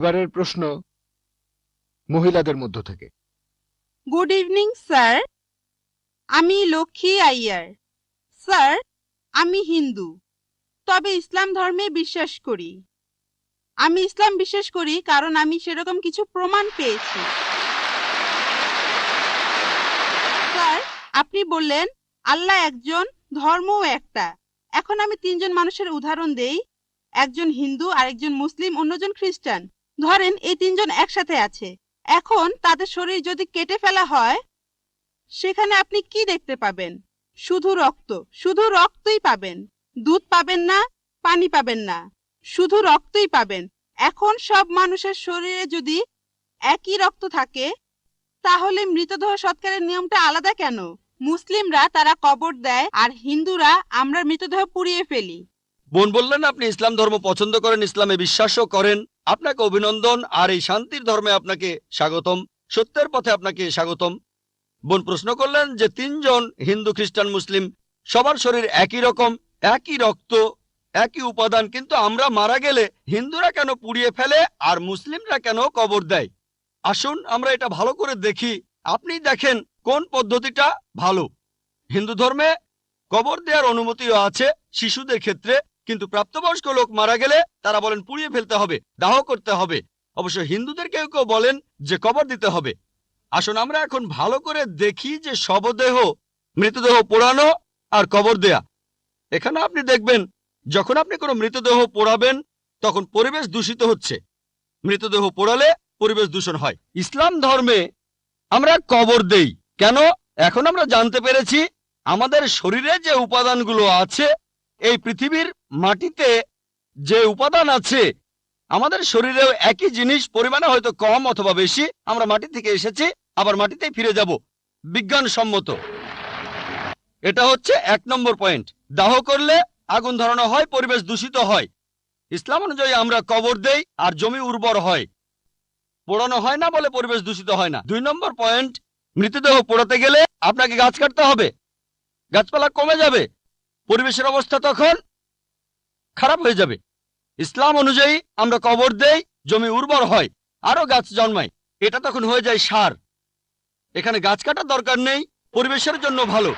এবারের প্রশ্ন মহিলাদের মধ্য থেকে। গুড ইভিনিং স্যার আমি লক্ষ্মী আইয়ার। স্যার আমি হিন্দু। তবে ইসলাম ধর্মে বিশ্বাস করি। আমি ইসলাম বিশ্বাস করি কারণ আমি সেরকম কিছু প্রমাণ পেয়েছি। স্যার আপনি বললেন, আল্লাহ একজন, ধর্মও একটা। এখন আমি তিনজন মানুষের উদাহরণ দেই। একজন হিন্দু, আরেকজন মুসলিম, অন্যজন খ্রিস্টান। ধরেন এই তিনজন একসাথে আছে। এখন তাদের শরীর যদি কেটে ফেলা হয়, সেখানে আপনি কি দেখতে পাবেন? শুধু রক্ত। শুধু রক্তই পাবেন। দুধ পাবেন না, পানি পাবেন না। শুধু রক্তই পাবেন। এখন সব মানুষের শরীরে যদি একই রক্ত থাকে, তাহলে মৃতদেহ সৎকারের নিয়মটা আলাদা কেন? মুসলিমরা তারা কবর দেয় আর হিন্দুরা আমরা মৃতদেহ পুড়িয়ে ফেলি। বোন বললেন, আপনি ইসলাম ধর্ম পছন্দ করেন, ইসলামে বিশ্বাসও করেন। আপনাকে অভিনন্দন আর এই শান্তির ধর্মে আপনাকে স্বাগতম, সত্যের পথে আপনাকে স্বাগতম। বোন প্রশ্ন করলেন যে, তিনজন হিন্দু, খ্রিস্টান, মুসলিম, সবার শরীর একই রকম, একই রক্ত, একই উপাদান, কিন্তু আমরা মারা গেলে হিন্দুরা কেন পুড়িয়ে ফেলে আর মুসলিমরা কেন কবর দেয়? আসুন, আমরা এটা ভালো করে দেখি। আপনি দেখেন কোন পদ্ধতিটা ভালো। হিন্দু ধর্মে কবর দেওয়ার অনুমতিও আছে শিশুদের ক্ষেত্রে কিন্তু প্রাপ্তবয়স্ক লোক মারা গেলে তারা বলেন পুড়িয়ে ফেলতে হবে, দাহ করতে হবে। অবশ্য হিন্দুদের কেউ কেউ বলেন যে কবর দিতে হবে। আসুন আমরা এখন ভালো করে দেখি যে শবদেহ, মৃতদেহ পোড়ানো আর কবর দেয়া। এখানে আপনি দেখবেন, যখন আপনি কোনো মৃতদেহ পোড়াবেন, তখন পরিবেশ দূষিত হচ্ছে। মৃতদেহ পোড়ালে পরিবেশ দূষণ হয়। ইসলাম ধর্মে আমরা কবর দেই। কেন? এখন আমরা জানতে পেরেছি, আমাদের শরীরে যে উপাদানগুলো আছে এই পৃথিবীর মাটিতে যে উপাদান আছে, আমাদের শরীরেও একই জিনিস পরিমাণে হয়তো কম অথবা বেশি, আমরা মাটি থেকে এসেছি, আবার মাটিতেই ফিরে যাব। বিজ্ঞানসম্মত। এটা হচ্ছে এক নম্বর পয়েন্ট। দাহ করলে আগুন ধরানো হয়, পরিবেশ দূষিত হয়। ইসলাম অনুযায়ী আমরা কবর দেই আর জমি উর্বর হয়। পোড়ানো হয় না বলে পরিবেশ দূষিত হয় না। দুই নম্বর পয়েন্ট, মৃতদেহ পোড়াতে গেলে আপনাকে গাছ কাটতে হবে। গাছপালা কমে যাবে। পরিবেশের অবস্থা তখন খারাপ হয়ে যাবে। ইসলাম অনুযায়ী আমরা কবর দেই, জমি উর্বর হয় আরও গাছ জন্মায়। এটা তখন হয়ে যায় সার। এখানে গাছ কাটার দরকার নেই, পরিবেশের জন্য ভালো।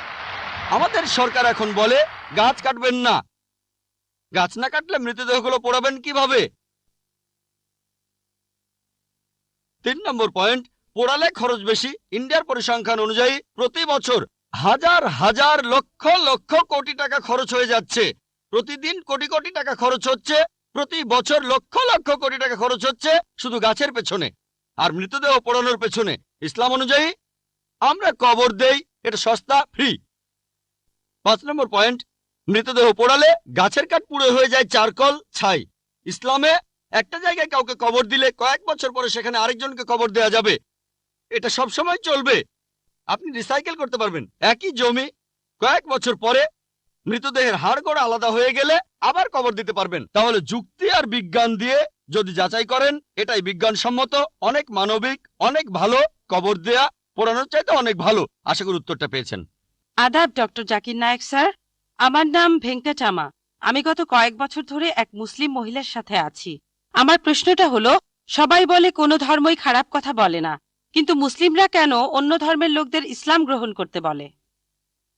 আমাদের সরকার এখন বলে, গাছ কাটবেন না। গাছ না কাটলে মৃতদেহগুলো পোড়াবেন কীভাবে? তিন নম্বর পয়েন্ট, পোড়ালে খরচ বেশি। ইন্ডিয়ার পরিসংখ্যান অনুযায়ী প্রতি বছর হাজার হাজার লক্ষ লক্ষ কোটি টাকা খরচ হয়ে যাচ্ছে। প্রতিদিন কোটি কোটি টাকা খরচ হচ্ছে। প্রতি বছর লক্ষ লক্ষ কোটি টাকা খরচ হচ্ছে শুধু গাছের পেছনে আর মৃতদেহ পোড়ানোর পেছনে। ইসলাম অনুযায়ী আমরা কবর দেই, এটা সস্তা ফ্রি পাঁচ নম্বর পয়েন্ট মৃতদেহ পোড়ালে গাছের কাঠ পুড়ে হয়ে যায় চারকল ছাই। ইসলামে একটা জায়গায় কাউকে কবর দিলে কয়েক বছর পরে সেখানে আরেকজনকে কবর দেওয়া যাবে। এটা সব সময় চলবে। আপনি রিসাইকেল করতে পারবেন। একই জমি, কয়েক বছর পরে মৃতদেহের হাড় গোড়া আলাদা হয়ে গেলে আবার কবর দিতে পারবেন। তাহলে যুক্তি আর বিজ্ঞান দিয়ে যদি যাচাই করেন, এটাই বিজ্ঞানসম্মত, অনেক মানবিক, অনেক ভালো, কবর দেয়া পোড়ানোর চাইতে অনেক ভালো। আশা করি উত্তরটা পেয়েছেন। আদাব, ডক্টর জাকির নায়েক স্যার, আমার নাম ভেঙ্কটাচামা আমি গত কয়েক বছর ধরে এক মুসলিম মহিলার সাথে আছি। আমার প্রশ্নটা হলো, সবাই বলে কোনো ধর্মই খারাপ কথা বলে না। কিন্তু মুসলিমরা কেন অন্য ধর্মের লোকদের ইসলাম গ্রহণ করতে বলে?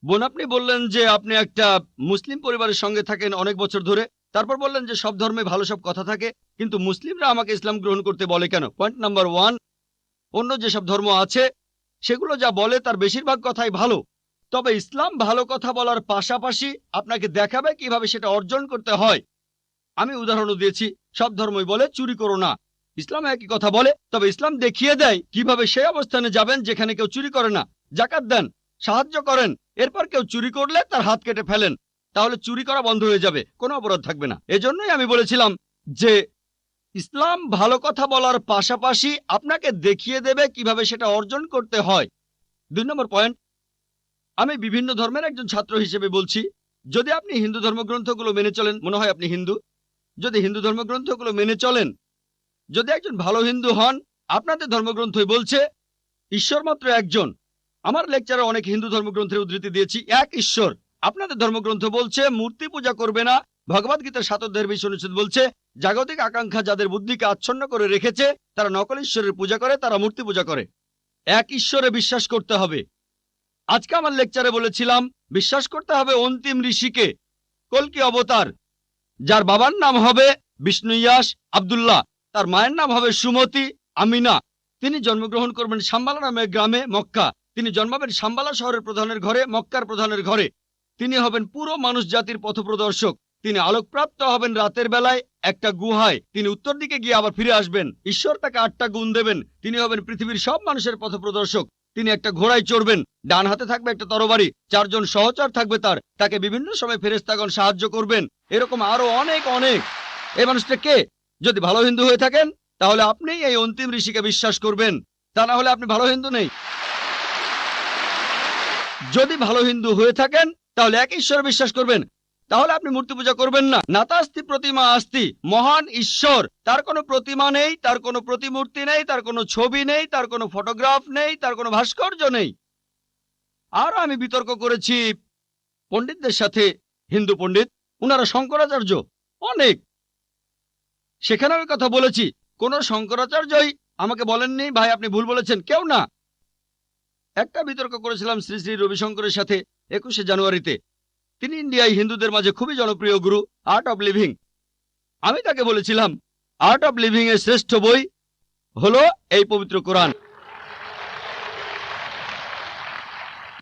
বোন, আপনি বললেন যে আপনি একটা মুসলিম পরিবারের সঙ্গে থাকেন অনেক বছর ধরে। তারপর বললেন যে সব ধর্মে ভালো সব কথা থাকে, কিন্তু মুসলিমরা আমাকে ইসলাম গ্রহণ করতে বলে কেন? পয়েন্ট নাম্বার ওয়ান অন্য যেসব ধর্ম আছে, সেগুলো যা বলে তার বেশিরভাগ কথাই ভালো। তবে ইসলাম ভালো কথা বলার পাশাপাশি আপনাকে দেখাবে কীভাবে সেটা অর্জন করতে হয়। আমি উদাহরণ দিয়েছি, সব ধর্মই বলে চুরি করো না। ইসলাম একই কথা বলে, তবে ইসলাম দেখিয়ে দেয় কীভাবে সেই অবস্থানে যাবেন যেখানে কেউ চুরি করে না। জাকাত দেন, সাহায্য করেন, এরপর কেউ চুরি করলে তার হাত কেটে ফেলেন। তাহলে চুরি করা বন্ধ হয়ে যাবে, কোনো অপরাধ থাকবে না। এজন্যই আমি বলেছিলাম যে, ইসলাম ভালো কথা বলার পাশাপাশি আপনাকে দেখিয়ে দেবে কীভাবে সেটা অর্জন করতে হয়। দুই নম্বর পয়েন্ট, আমি বিভিন্ন ধর্মের একজন ছাত্র হিসেবে বলছি, যদি আপনি হিন্দু ধর্মগ্রন্থগুলো মেনে চলেন, মনে হয় আপনি হিন্দু, যদি হিন্দু ধর্মগ্রন্থগুলো মেনে চলেন যদি একজন ভালো হিন্দু হন, আপনাদের ধর্মগ্রন্থই বলছে, ঈশ্বর মাত্র একজন। আমার লেকচারে অনেক হিন্দু ধর্মগ্রন্থের উদ্ধৃতি দিয়েছি, এক ঈশ্বর। আপনাদের ধর্মগ্রন্থ বলছে, মূর্তি পূজা করবে না ভগবদ গীতার সাত অধ্যায়ের অনুচ্ছেদ বলছে, জাগতিক আকাঙ্ক্ষা যাদের বুদ্ধিকে আচ্ছন্ন করে রেখেছে, তারা নকল ঈশ্বরের পূজা করে, তারা মূর্তি পূজা করে। এক ঈশ্বরে বিশ্বাস করতে হবে। আজকে আমার লেকচারে বলেছিলাম, বিশ্বাস করতে হবে অন্তিম ঋষিকে। কলকি অবতার? যার বাবার নাম হবে বিষ্ণু ইয়াস আবদুল্লাহ। তার মায়ের নাম হবে সুমতি আমিনা। তিনি জন্মগ্রহণ করবেন সাম্বালা নামের গ্রামে, মক্কা। তিনি জন্মাবেন সাম্বালা শহরের প্রধানের ঘরে, মক্কার প্রধানের ঘরে। তিনি হবেন পুরো মানুষ জাতির পথপ্রদর্শক। তিনি আলোকপ্রাপ্ত হবেন রাতের বেলায় একটা গুহায়। তিনি উত্তর দিকে গিয়ে আবার ফিরে আসবেন। ঈশ্বর তাকে আটটা গুণ দেবেন। তিনি হবেন পৃথিবীর সব মানুষের পথপ্রদর্শক। তিনি একটা ঘোড়ায় চড়বেন। ডান হাতে থাকবে একটা তরবারি। চারজন সহচর থাকবে তার। তাকে বিভিন্ন সময় ফেরেস্তাগণ সাহায্য করবেন। এরকম আরও অনেক অনেক। এই মানুষটা কে? যদি ভালো হিন্দু হয়ে থাকেন, তাহলে আপনি এই অন্তিম ঋষিকে বিশ্বাস করবেন। তা না হলে আপনি ভালো হিন্দু নেই। যদি ভালো হিন্দু হয়ে থাকেন, তাহলে এক ঈশ্বর বিশ্বাস করবেন। তাহলে আপনি মূর্তি পূজা করবেন না। নাতাস্তি প্রতিমা আস্তি, মহান ঈশ্বর। তার কোনো প্রতিমা নেই, তার কোনো প্রতিমূর্তি নেই, তার কোনো ছবি নেই, তার কোনো ফটোগ্রাফ নেই, তার কোনো ভাস্কর্য নেই। আর আমি বিতর্ক করেছি, পণ্ডিতদের সাথে, হিন্দু পণ্ডিত, উনারা শঙ্করাচার্য, অনেক। সেখানে আমি কথা বলেছি। কোন শঙ্করাচার্যই আমাকে বলেননি, ভাই আপনি ভুল বলেছেন, কেউ না। একটা বিতর্ক করেছিলাম শ্রী শ্রী রবিশঙ্করের সাথে একুশে জানুয়ারিতে। তিনি ইন্ডিয়ায় হিন্দুদের মাঝে খুবই জনপ্রিয় গুরু আর্ট অফ লিভিং আমি তাকে বলেছিলাম আর্ট অফ লিভিং এর শ্রেষ্ঠ বই হলো এই পবিত্র কোরআন।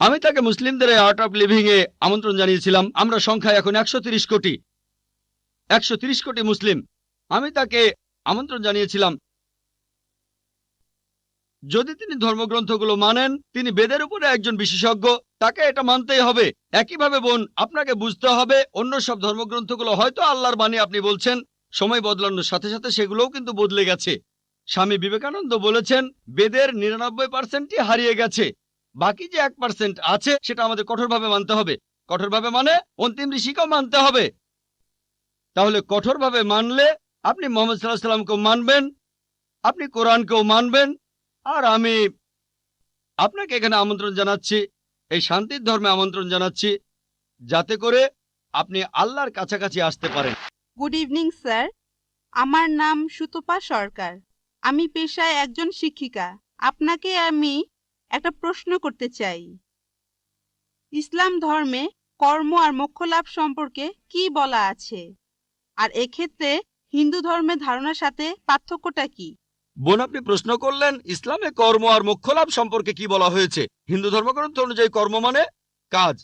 আমি তাকে মুসলিমদের আর্ট অফ লিভিং এ আমন্ত্রণ জানিয়েছিলাম, আমরা সংখ্যায় এখন একশো কোটি। একশো কোটি মুসলিম। আমি তাকে আমন্ত্রণ জানিয়েছিলাম। যদি তিনি ধর্মগ্রন্থগুলো মানেন, তিনি বেদের উপরে একজন বিশেষজ্ঞ, তাকে এটা মানতেই হবে। একইভাবে বোন, আপনাকে বুঝতে হবে, অন্য সব ধর্মগ্রন্থগুলো হয়তো আল্লাহর বাণী আপনি বলছেন, সময় বদলানোর সাথে সাথে সেগুলোও কিন্তু বদলে গেছে। স্বামী বিবেকানন্দ বলেছেন, বেদের নিরানব্বই পার্সেন্টই হারিয়ে গেছে। বাকি যে এক পার্সেন্ট আছে, সেটা আমাদের কঠোরভাবে মানতে হবে। কঠোরভাবে মানে অন্তিম ঋষিকেও মানতে হবে। তাহলে কঠোরভাবে মানলে আপনি মোহাম্মদ সাল্লাহ সাল্লামকেও মানবেন, আপনি কোরআনকেও মানবেন, আর আমি আপনাকে এখানে আমন্ত্রণ জানাচ্ছি, এই শান্তির ধর্মে আমন্ত্রণ জানাচ্ছি, যাতে করে আপনি আল্লাহর কাছাকাছি আসতে পারেন। গুড ইভিনিং স্যার আমার নাম সুতপা সরকার। আমি পেশায় একজন শিক্ষিকা। আপনাকে আমি একটা প্রশ্ন করতে চাই। ইসলাম ধর্মে কর্ম আর মোক্ষ লাভ সম্পর্কে কি বলা আছে? আর এক্ষেত্রে হিন্দু ধর্মের ধারণার সাথে পার্থক্যটা কি? বোন, আপনি প্রশ্ন করলেন, ইসলামে কর্ম আর মোক্ষ লাভ সম্পর্কে কি বলা হয়েছে? হিন্দু ধর্মগ্রন্থ অনুযায়ী কর্ম মানে কাজ।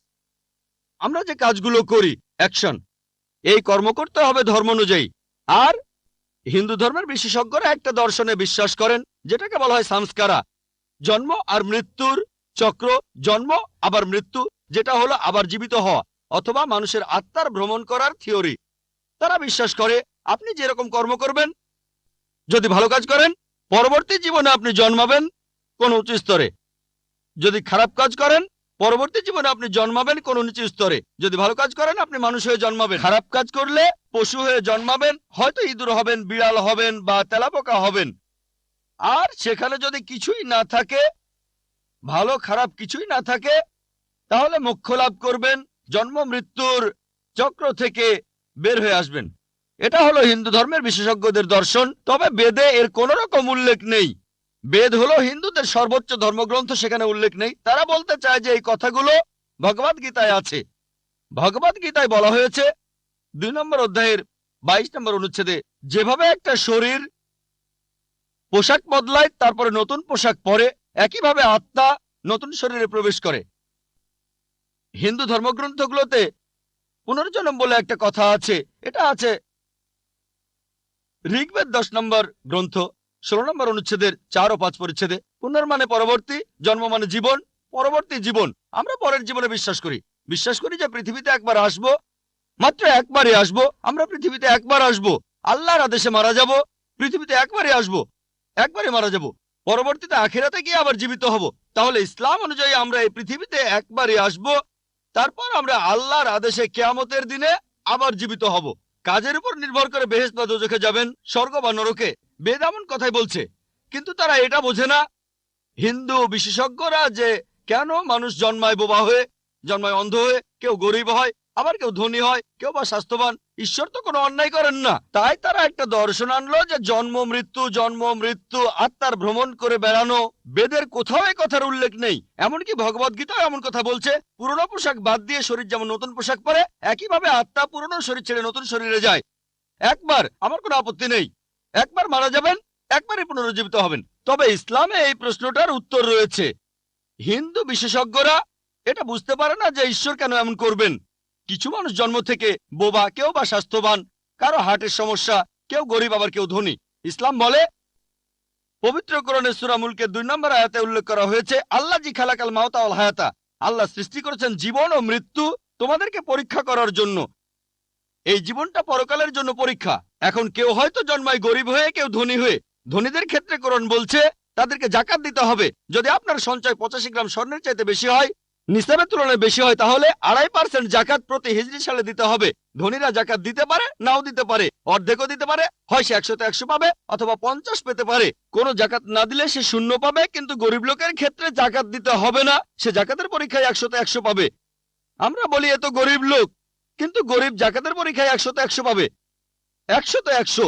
আমরা যে কাজগুলো করি অ্যাকশন এই কর্ম করতে হবে ধর্ম অনুযায়ী। আর হিন্দু ধর্মের বিশেষজ্ঞরা একটা দর্শনে বিশ্বাস করেন, যেটাকে বলা হয় সংস্কারা জন্ম আর মৃত্যুর চক্র, জন্ম, আবার মৃত্যু, যেটা হলো আবার জীবিত হওয়া, অথবা মানুষের আত্মার ভ্রমণ করার থিওরি তারা বিশ্বাস করে আপনি যেরকম কর্ম করবেন, যদি ভালো কাজ করেন, পরবর্তী জীবনে আপনি জন্মাবেন কোন উঁচু স্তরে। যদি খারাপ কাজ করেন, পরবর্তী জীবনে আপনি জন্মাবেন কোন নিচু স্তরে। যদি ভালো কাজ করেন, আপনি মানুষ হয়ে জন্মাবেন। খারাপ কাজ করলে পশু হয়ে জন্মাবেন, হয়তো ইঁদুর হবেন, বিড়াল হবেন বা তেলাপোকা হবেন। আর সেখানে যদি কিছুই না থাকে, ভালো খারাপ কিছুই না থাকে, তাহলে মোক্ষ লাভ করবেন, জন্ম মৃত্যুর চক্র থেকে বের হয়ে আসবেন। এটা হলো হিন্দু ধর্মের বিশেষজ্ঞদের দর্শন, তবে বেদে এর কোন রকম উল্লেখ নেই। বেদ হলো হিন্দুদের সর্বোচ্চ ধর্মগ্রন্থ, সেখানে উল্লেখ নেই। তারা বলতে চায় যে এই কথাগুলো ভগবদ গীতায় আছে। ভগবদ গীতায় বলা হয়েছে, দুই নম্বর অধ্যায়ের বাইশ নম্বর অনুচ্ছেদে, যেভাবে একটা শরীর পোশাক বদলায়, তারপরে নতুন পোশাক পরে, একইভাবে আত্মা নতুন শরীরে প্রবেশ করে। হিন্দু ধর্মগ্রন্থগুলোতে পুনর্জন্ম বলে একটা কথা আছে। এটা আছে ঋগ্বেদ দশ নম্বর গ্রন্থ, ষোলো নম্বর অনুচ্ছেদের চার ও পাঁচ পরিচ্ছেদে পুনর্মানে পরবর্তী জন্ম মানে জীবন, পরবর্তী জীবন। আমরা পরের জীবনে বিশ্বাস করি। বিশ্বাস করি যে পৃথিবীতে একবার আসব, মাত্র একবারই আসব, আমরা পৃথিবীতে একবার আসব। আল্লাহর আদেশে মারা যাব, পৃথিবীতে একবারই আসব, একবারই মারা যাব। পরবর্তীতে আখেরাতে গিয়ে আবার জীবিত হব। তাহলে ইসলাম অনুযায়ী আমরা এই পৃথিবীতে একবারই আসব, তারপর আমরা আল্লাহর আদেশে কেয়ামতের দিনে আবার জীবিত হব। কাজের উপর নির্ভর করে বেহেস বা দোজখে যাবেন স্বর্গ বা নরকে। বেদ এমন কথাই বলছে, কিন্তু তারা এটা বোঝে না। হিন্দু বিশেষজ্ঞরা যে কেন মানুষ জন্মায় বোবা হয়ে, জন্মায় অন্ধ হয়ে, কেউ গরিব হয় আবার কেউ ধনী হয়, কেউ বা স্বাস্থ্যবান, ঈশ্বর তো কোনো অন্যায় করেন না। তাই তারা একটা দর্শন আনলো যে জন্ম, মৃত্যু জন্ম, মৃত্যু, আত্মার ভ্রমণ করে বেড়ানো, বেদের কোথাও এই কথার উল্লেখ নেই। এমনকি ভগবদ গীতাও এমন কথা বলছে, পুরনো পোশাক বাদ দিয়ে শরীর যেমন নতুন পোশাক পরে, একইভাবে আত্মা পুরনো শরীর ছেড়ে নতুন শরীরে যায়। একবার আমার কোনো আপত্তি নেই। একবার মারা যাবেন, একবারই পুনরুজ্জীবিত হবেন। তবে ইসলামে এই প্রশ্নটার উত্তর রয়েছে। হিন্দু বিশেষজ্ঞরা এটা বুঝতে পারে না যে ঈশ্বর কেন এমন করবেন। কিছু মানুষ জন্ম থেকে বোবা, কেউ বা স্বাস্থ্যবান, কারও হার্টের সমস্যা, কেউ গরিব, আবার কেউ ধনী। ইসলাম বলে পবিত্র করণের সুরামুলকে দুই নম্বর আয়াতে উল্লেখ করা হয়েছে, আল্লাহ জি খালাকাল মাওতা আল হায়াতা। আল্লাহ সৃষ্টি করেছেন জীবন ও মৃত্যু তোমাদেরকে পরীক্ষা করার জন্য। এই জীবনটা পরকালের জন্য পরীক্ষা। এখন কেউ হয়তো জন্মায় গরিব হয়ে, কেউ ধনী হয়ে। ধনীদের ক্ষেত্রে করণ বলছে, তাদেরকে জাকাত দিতে হবে। যদি আপনার সঞ্চয় পঁচাশি গ্রাম স্বর্ণের চাইতে বেশি হয় নিসাবের তুলনায় বেশি হয়, তাহলে আড়াই পার্সেন্ট জাকাত প্রতি হিজড়ি সালে দিতে হবে। ধনীরা জাকাত দিতে পারে, নাও দিতে পারে। অর্ধেকও দিতে পারে, হয় সে একশোতে একশো পাবে অথবা পঞ্চাশ পেতে পারে। কোনো জাকাত না দিলে সে শূন্য পাবে, কিন্তু গরিব লোকের ক্ষেত্রে জাকাত দিতে হবে না, সে জাকাতের পরীক্ষায় একশোতে একশো পাবে। আমরা বলি এত গরিব লোক, কিন্তু গরিব জাকাতের পরীক্ষায় একশোতে একশো পাবে। একশোতে একশো।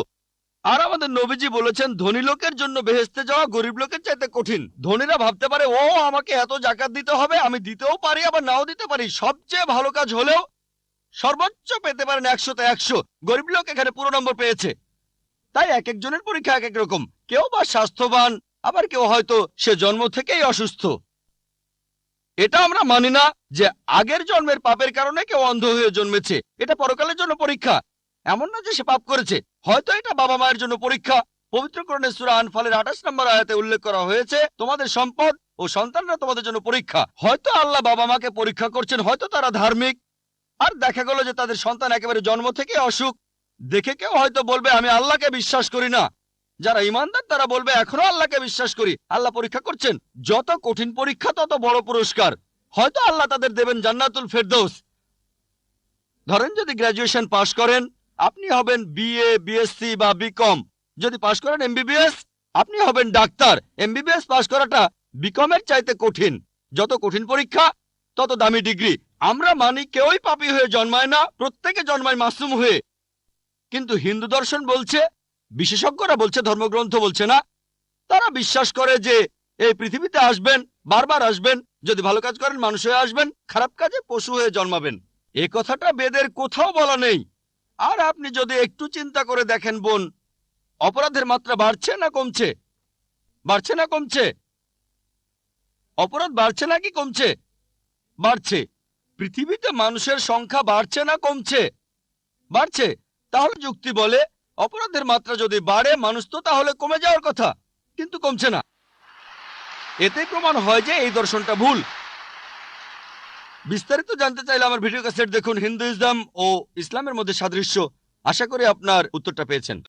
আর আমাদের নবীজি বলেছেন, ধনী লোকের জন্য বেহেস্তে যাওয়া গরিব লোকের চাইতে কঠিন। ধনীরা ভাবতে পারে, ও, আমাকে এত জাকাত দিতে হবে, আমি দিতেও পারি, আবার নাও দিতে পারি। সবচেয়ে ভালো কাজ হলেও সর্বোচ্চ পেতে পারেন একশোতে একশো। গরিব লোক এখানে পুরো নম্বর পেয়েছে। তাই এক একজনের পরীক্ষা এক এক রকম। কেউ বা স্বাস্থ্যবান, আবার কেউ হয়তো সে জন্ম থেকেই অসুস্থ। এটা আমরা মানি না যে আগের জন্মের পাপের কারণে কেউ অন্ধ হয়ে জন্মেছে। এটা পরকালের জন্য পরীক্ষা। এমন না যে সে পাপ করেছে। হয়তো এটা বাবা মায়ের জন্য পরীক্ষা। পবিত্রকরণের সুরা আনফালের আঠাশ নম্বর আয়াতে উল্লেখ করা হয়েছে, তোমাদের সম্পদ ও সন্তানরা তোমাদের জন্য পরীক্ষা। হয়তো আল্লাহ বাবা মাকে পরীক্ষা করছেন, হয়তো তারা ধার্মিক। আর দেখা গেল যে তাদের সন্তান একেবারে জন্ম থেকে অসুখ। দেখে কেউ হয়তো বলবে, আমি আল্লাহকে বিশ্বাস করি না। যারা ইমানদার, তারা বলবে, এখনও আল্লাহকে বিশ্বাস করি। আল্লাহ পরীক্ষা করছেন। যত কঠিন পরীক্ষা, তত বড় পুরস্কার। হয়তো আল্লাহ তাদের দেবেন জান্নাতুল ফেরদৌস। ধরেন যদি গ্রাজুয়েশন পাশ করেন আপনি হবেন বিএ বিএসসি বা বিকম যদি পাশ করেন এমবিবিএস আপনি হবেন ডাক্তার। এমবিবিএস পাশ করাটা বিকমের চাইতে কঠিন। যত কঠিন পরীক্ষা, তত দামি ডিগ্রি। আমরা মানি কেউই পাপি হয়ে জন্মায় না, প্রত্যেকে জন্মায় মাসুম হয়ে। কিন্তু হিন্দু দর্শন বলছে, বিশেষজ্ঞরা বলছে, ধর্মগ্রন্থ বলছে না। তারা বিশ্বাস করে যে এই পৃথিবীতে আসবেন, বারবার আসবেন, যদি ভালো কাজ করেন মানুষ হয়ে আসবেন, খারাপ কাজে পশু হয়ে জন্মাবেন। এ কথাটা বেদের কোথাও বলা নেই। আর আপনি যদি একটু চিন্তা করে দেখেন বোন, অপরাধের মাত্রা বাড়ছে না কমছে? বাড়ছে না কমছে? অপরাধ বাড়ছে নাকি কমছে? বাড়ছে। পৃথিবীতে মানুষের সংখ্যা বাড়ছে না কমছে? বাড়ছে। তাহলে যুক্তি বলে, অপরাধের মাত্রা যদি বাড়ে, মানুষ তো তাহলে কমে যাওয়ার কথা, কিন্তু কমছে না। এতে প্রমাণ হয় যে এই দর্শনটা ভুল। বিস্তারিত জানতে চাইলে আমার ভিডিও ক্যাসেট দেখুন হিন্দুইজম ও ইসলামের মধ্যে সাদৃশ্য। আশা করি আপনার উত্তরটা পেয়েছেন।